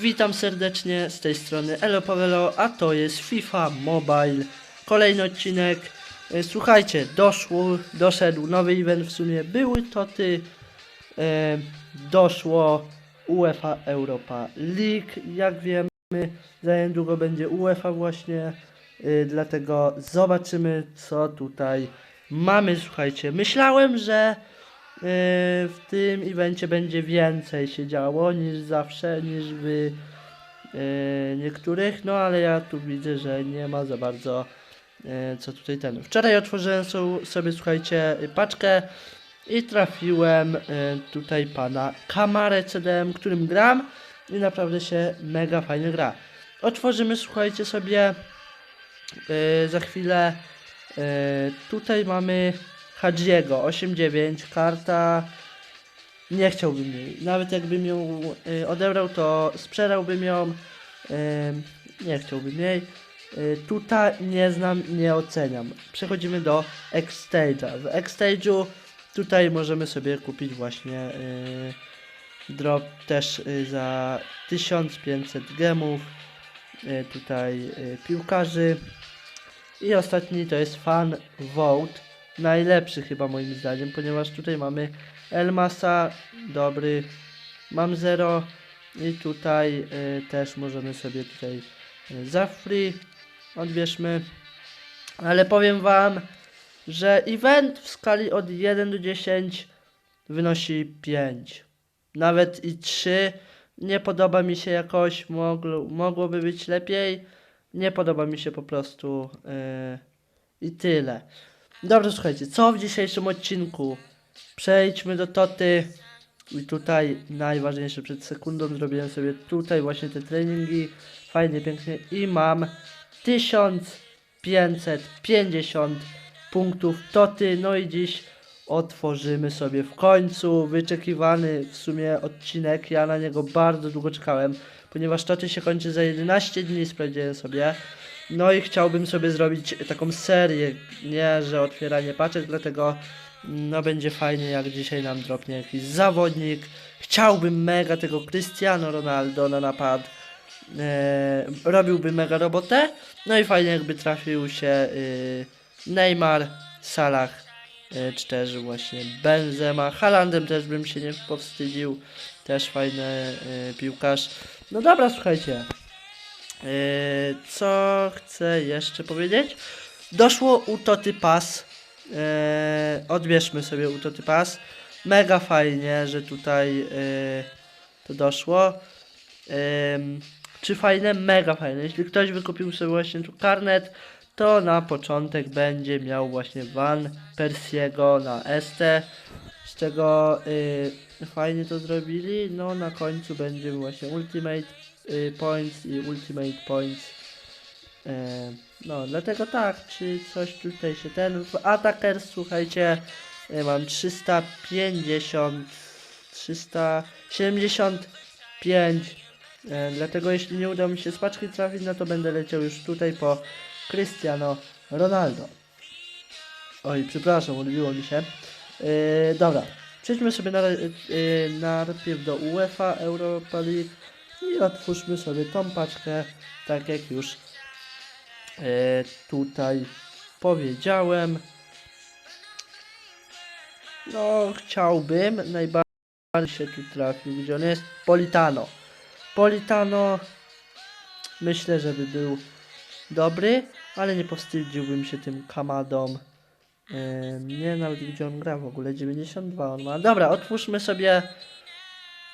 Witam serdecznie z tej strony Elo Pawelo, a to jest FIFA Mobile. Kolejny odcinek. E, Słuchajcie, doszło, doszedł nowy event w sumie. Były toty. E, doszło UEFA Europa League. Jak wiemy, za niedługo będzie UEFA właśnie. E, dlatego zobaczymy, co tutaj mamy. Słuchajcie, myślałem, że w tym evencie będzie więcej się działo niż zawsze, niż w yy, niektórych, no ale ja tu widzę, że nie ma za bardzo yy, co tutaj ten. Wczoraj otworzyłem so, sobie, słuchajcie, paczkę i trafiłem tutaj pana Kamarę CDM, którym gram i naprawdę się mega fajnie gra. Otworzymy, słuchajcie, sobie za chwilę tutaj mamy Hadziego 8-9, karta nie chciałbym jej. Nawet jakbym ją y, odebrał, to sprzedałbym ją. Y, nie chciałbym jej. Y, tutaj nie znam, nie oceniam. Przechodzimy do X-Stage'a. W X-Stage'u tutaj możemy sobie kupić właśnie y, drop też y, za 1500 gemów. Y, tutaj y, piłkarzy. I ostatni to jest Fan Vote najlepszy chyba moim zdaniem, ponieważ tutaj mamy Elmasa, dobry, mam 0 i tutaj y, też możemy sobie tutaj y, za free odbierzmy, ale powiem wam, że event w skali od 1 do 10 wynosi 5, nawet i 3, nie podoba mi się jakoś, mogło, mogłoby być lepiej, nie podoba mi się po prostu y, i tyle. Dobrze, słuchajcie, co w dzisiejszym odcinku? Przejdźmy do Toty. I tutaj najważniejsze przed sekundą zrobiłem sobie tutaj właśnie te treningi. Fajnie, pięknie. I mam 1550 punktów Toty. No i dziś otworzymy sobie w końcu wyczekiwany w sumie odcinek. Ja na niego bardzo długo czekałem, ponieważ Toty się kończy za 11 dni, sprawdziłem sobie. No i chciałbym sobie zrobić taką serię, nie, że otwieranie paczek, dlatego no będzie fajnie jak dzisiaj nam dropnie jakiś zawodnik. Chciałbym mega tego Cristiano Ronaldo na napad. E, robiłby mega robotę. No i fajnie jakby trafił się y, Neymar, Salah, y, też właśnie Benzema. Halandem też bym się nie powstydził. Też fajny y, piłkarz. No dobra, słuchajcie. Yy, co chcę jeszcze powiedzieć? Doszło Utoty Pass. Yy, odbierzmy sobie Utoty Pass. Mega fajnie, że tutaj yy, to doszło. Czy fajne? Mega fajne. Jeśli ktoś wykupił sobie właśnie tu karnet, to na początek będzie miał właśnie Van Persiego na ST. Z czego yy, fajnie to zrobili. No na końcu będzie właśnie Ultimate y, Points i Ultimate Points. E, no, dlatego tak, czy coś tutaj się ten. W Attackers, słuchajcie, y, mam 350, 375. E, dlatego jeśli nie uda mi się z paczki trafić, no to będę leciał już tutaj po Cristiano Ronaldo. Oj, przepraszam, odbiło mi się. E, dobra, przejdźmy sobie na, yy, najpierw do UEFA Europa League i otwórzmy sobie tą paczkę, tak jak już e, tutaj powiedziałem. No, chciałbym, najbardziej się tu trafił, gdzie on jest, Politano. Politano, myślę, że by był dobry, ale nie powstydziłbym się tym Kamadą. Yy, nie, nawet gdzie on gra w ogóle, 92 on ma. Dobra, otwórzmy sobie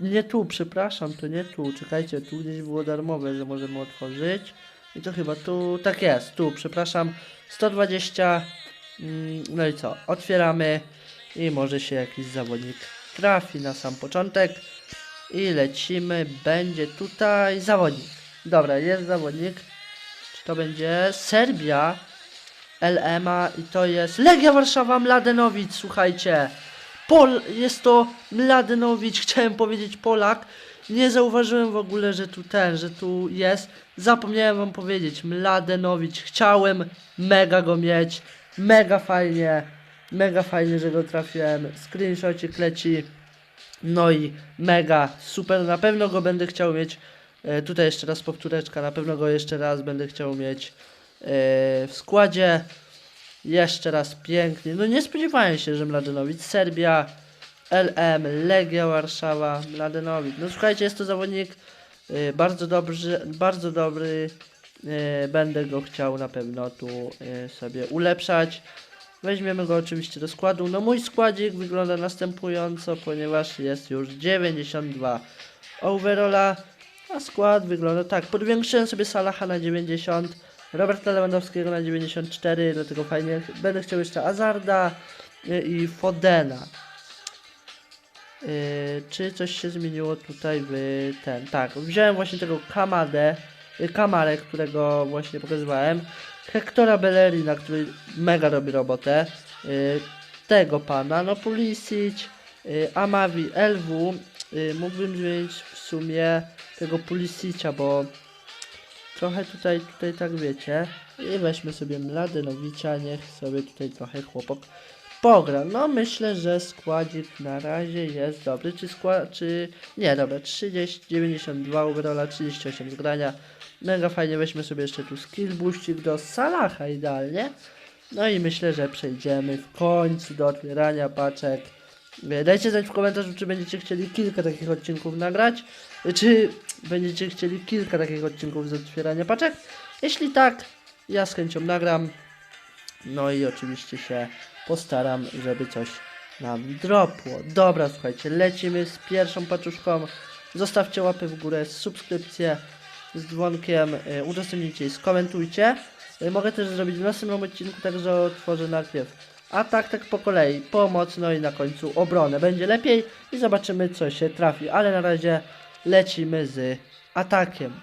nie tu, przepraszam, to nie tu. Czekajcie, tu gdzieś było darmowe, że możemy otworzyć. I to chyba tu, tak jest, tu, przepraszam. 120. mm, No i co? Otwieramy i może się jakiś zawodnik trafi na sam początek. I lecimy. Będzie tutaj zawodnik. Dobra, jest zawodnik. Czy to będzie Serbia? LMA i to jest Legia Warszawa Mladenowic, słuchajcie. Pol, jest to Mladenowicz, chciałem powiedzieć Polak. Nie zauważyłem w ogóle, że tu ten, że tu jest. Zapomniałem wam powiedzieć, Mladenowicz. Chciałem mega go mieć. Mega fajnie. Mega fajnie, że go trafiłem. Screenshotик leci. No i mega, super. Na pewno go będę chciał mieć E, tutaj jeszcze raz powtóreczka, na pewno go jeszcze raz będę chciał mieć e, w składzie. Jeszcze raz pięknie. No nie spodziewałem się, że Mladenowic, Serbia, LM, Legia Warszawa, Mladenowic. No słuchajcie, jest to zawodnik e, bardzo dobry, bardzo dobry. Będę go chciał na pewno tu e, sobie ulepszać. Weźmiemy go oczywiście do składu. No mój składzik wygląda następująco, ponieważ jest już 92 overalla, a skład wygląda tak. Podwiększyłem sobie Salaha na 90, Roberta Lewandowskiego na 94, dlatego fajnie. Będę chciał jeszcze Azarda y, i Fodena. Yy, czy coś się zmieniło tutaj w ten? Tak, wziąłem właśnie tego Kamadę, y, Kamarę, którego właśnie pokazywałem. Hektora Bellerina, który mega robi robotę. Y, tego pana, no Pulisic, y, Amavi, LW. Y, mógłbym zmienić w sumie tego Pulisicia, bo trochę tutaj, tutaj tak wiecie. I weźmy sobie Mladenowicza, niech sobie tutaj trochę chłopak pogra. No myślę, że składzik na razie jest dobry. Czy skład, czy... Nie, dobra, 30, 92 overalla, 38 zgrania. Mega fajnie, weźmy sobie jeszcze tu skill boostik do Salaha idealnie. No i myślę, że przejdziemy w końcu do otwierania paczek. Dajcie znać w komentarzu, czy będziecie chcieli kilka takich odcinków nagrać, czy będziecie chcieli kilka takich odcinków z otwierania paczek. Jeśli tak, ja z chęcią nagram. No i oczywiście się postaram, żeby coś nam dropło. Dobra, słuchajcie, lecimy z pierwszą paczuszką. Zostawcie łapy w górę, subskrypcję z dzwonkiem, y, udostępnijcie i skomentujcie. Y, mogę też zrobić w następnym odcinku, także otworzę najpierw atak, tak po kolei, pomoc, no i na końcu obronę. Będzie lepiej i zobaczymy co się trafi, ale na razie lecimy z atakiem.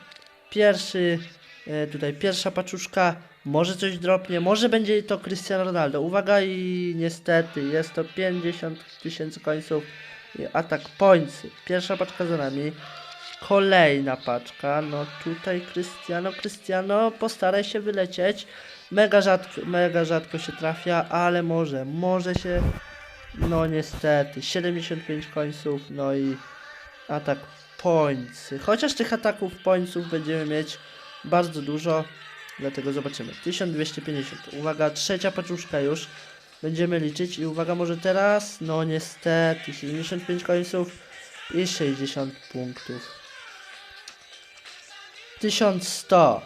Pierwszy, y, tutaj pierwsza paczuszka, może coś dropnie, może będzie to Cristiano Ronaldo. Uwaga i niestety jest to 50 tysięcy końców atak pońcy. Pierwsza paczka za nami. Kolejna paczka, no tutaj Cristiano, Cristiano, postaraj się wylecieć. Mega rzadko, mega rzadko się trafia, ale może, może się, no niestety, 75 końców, no i atak pońcy. Chociaż tych ataków pońców będziemy mieć bardzo dużo, dlatego zobaczymy. 1250, uwaga, trzecia paczuszka już. Będziemy liczyć i uwaga, może teraz, no niestety, 75 końców i 60 punktów. 1100.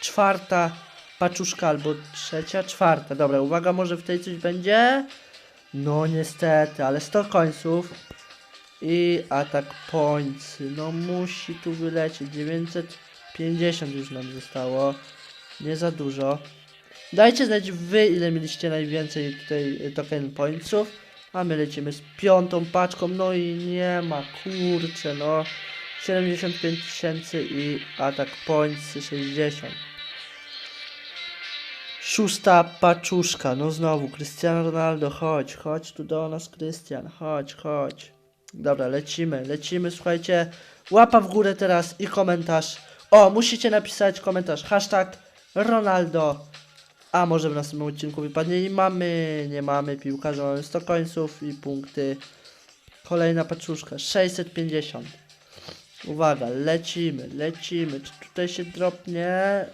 Czwarta paczuszka albo trzecia, czwarta. Dobra, uwaga, może w tej coś będzie? No niestety, ale 100 końców. I atak pońcy. No musi tu wylecieć. 950 już nam zostało. Nie za dużo. Dajcie znać wy, ile mieliście najwięcej tutaj y, token pońców. A my lecimy z piątą paczką. No i nie ma, kurczę, no. 75 tysięcy i atak pońcy 60. Szósta paczuszka, no znowu, Cristiano Ronaldo, chodź, chodź tu do nas, Krystian, chodź, chodź. Dobra, lecimy, lecimy, słuchajcie, łapa w górę teraz i komentarz. O, musicie napisać komentarz, hashtag Ronaldo, a może w następnym odcinku wypadnie i mamy, nie mamy piłkarza, mamy 100 końców i punkty. Kolejna paczuszka, 650. Uwaga, lecimy, lecimy. Czy tutaj się dropnie?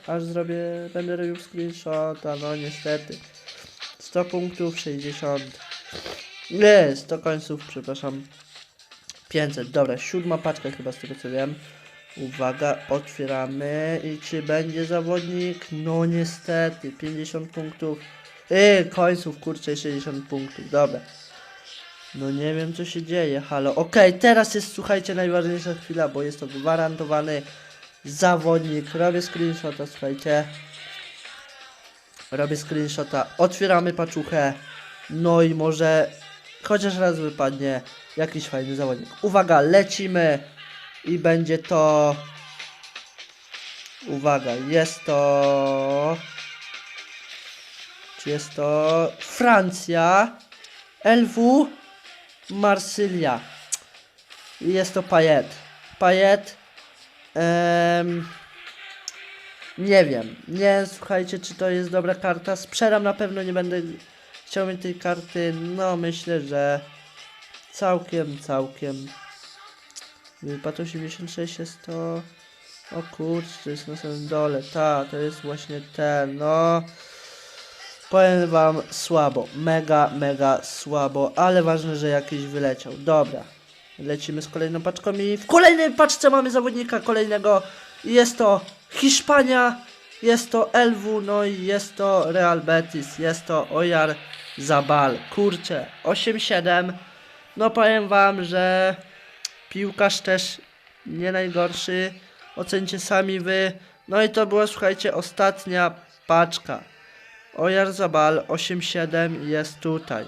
Aż zrobię, będę robił screenshota, no niestety. 100 punktów, 60. Nie, 100 końców, przepraszam. 500, dobra, siódma paczka chyba z tego co wiem. Uwaga, otwieramy i czy będzie zawodnik? No niestety, 50 punktów. Yy, końców, kurczę, 60 punktów, dobra. No nie wiem co się dzieje, halo. Okej, teraz jest słuchajcie najważniejsza chwila, bo jest to gwarantowany zawodnik. Robię screenshota, słuchajcie. Robię screenshota, otwieramy paczuchę. No i może chociaż raz wypadnie jakiś fajny zawodnik. Uwaga, lecimy i będzie to. Uwaga, jest to. Czy jest to Francja? LW Marsylia. I Jest to Payet. Payet. nie wiem. Nie słuchajcie, czy to jest dobra karta. Sprzedam na pewno nie będę chciał mieć tej karty. No myślę, że całkiem, całkiem. Wypad 86 jest to. O kurczę, to jest na samym dole. Ta, to jest właśnie ten, no. Powiem wam słabo, mega, mega słabo, ale ważne, że jakiś wyleciał. Dobra, lecimy z kolejną paczką i w kolejnej paczce mamy zawodnika kolejnego. Jest to Hiszpania, jest to LW, no i jest to Real Betis, jest to Ojar Zabal. Kurczę, 8-7. No powiem wam, że piłkarz też nie najgorszy. Ocencie sami wy. No i to była, słuchajcie, ostatnia paczka. Ojar Zabal 8-7 jest tutaj.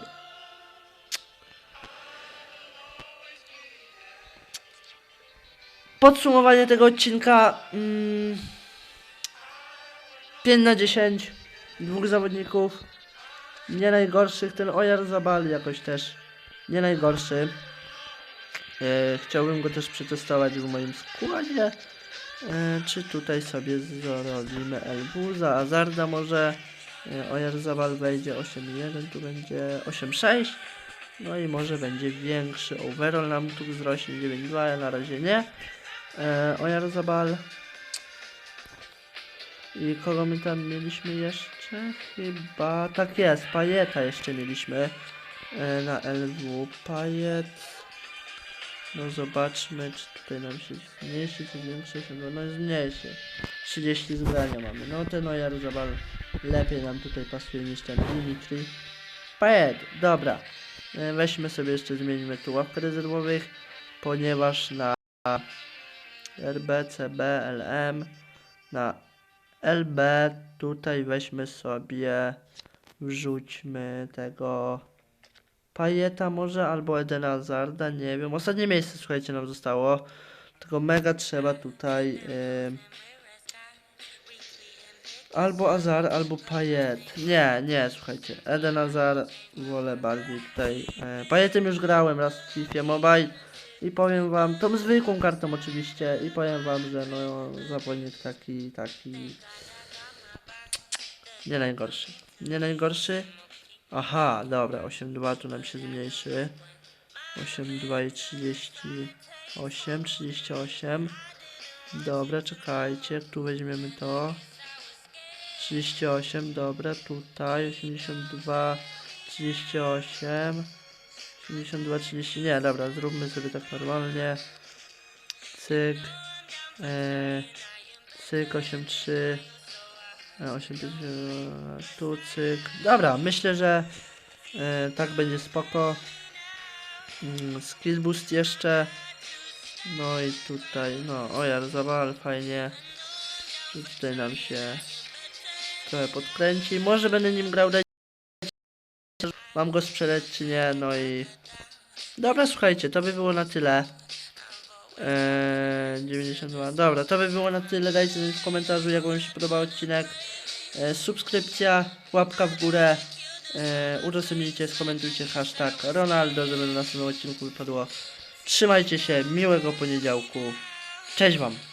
Podsumowanie tego odcinka. Mm, 5 na 10. Dwóch zawodników. Nie najgorszych. Ten Ojar Zabal jakoś też nie najgorszy. E, chciałbym go też przetestować w moim składzie. E, czy tutaj sobie zrobimy Elbuza, Azarda może. E, Ojarzabal wejdzie 8.1, tu będzie 8.6. No i może będzie większy overall nam tu wzrośnie 9.2, ale na razie nie. E, Ojarzabal. I kogo my tam mieliśmy jeszcze? Chyba, tak jest, Pajeta jeszcze mieliśmy e, na LW. Pajet. No zobaczmy, czy tutaj nam się zmniejszy, czy zwiększy się. No, no zmniejszy. 30 zgrania mamy. No ten Ojar Zabal lepiej nam tutaj pasuje niż ten Dimitri. Pajet, dobra. E, Weźmy sobie jeszcze, zmienimy tu ławkę rezerwowych, ponieważ na RB, CB, LM, na LB tutaj weźmy sobie, wrzućmy tego Pajeta może, albo Edena Hazarda, nie wiem. Ostatnie miejsce, słuchajcie, nam zostało. Tylko mega trzeba tutaj... Yy... Albo Azar, albo Pajet. Nie, nie, słuchajcie. Eden Azar wolę bardziej tutaj. E, Pajetem już grałem raz w FIFA Mobile. I powiem wam, tą zwykłą kartą oczywiście. I powiem wam, że no zawodnik taki, taki... Nie najgorszy. Nie najgorszy. Aha, dobra, 8,2 tu nam się zmniejszy. 8,2 i 38, 38. Dobra, czekajcie, tu weźmiemy to. 38, dobra, tutaj 82, 38, 82, 30, nie, dobra, zróbmy sobie tak normalnie. Cyk, e, cyk, 83, e, 85, e, tu cyk. Dobra, myślę, że e, tak będzie spoko. Mm, skill boost jeszcze. No i tutaj, no, ojar, zawal, fajnie. Tutaj nam się trochę podkręci. Może będę nim grał. Mam go sprzedać czy nie, no i... Dobra, słuchajcie, to by było na tyle. Eee, 92. Dobra, to by było na tyle. Dajcie znać w komentarzu, jak wam się podobał odcinek. Eee, subskrypcja, łapka w górę. Eee, udostępnijcie, skomentujcie hashtag Ronaldo, żeby na następnym odcinku wypadło. Trzymajcie się, miłego poniedziałku. Cześć wam!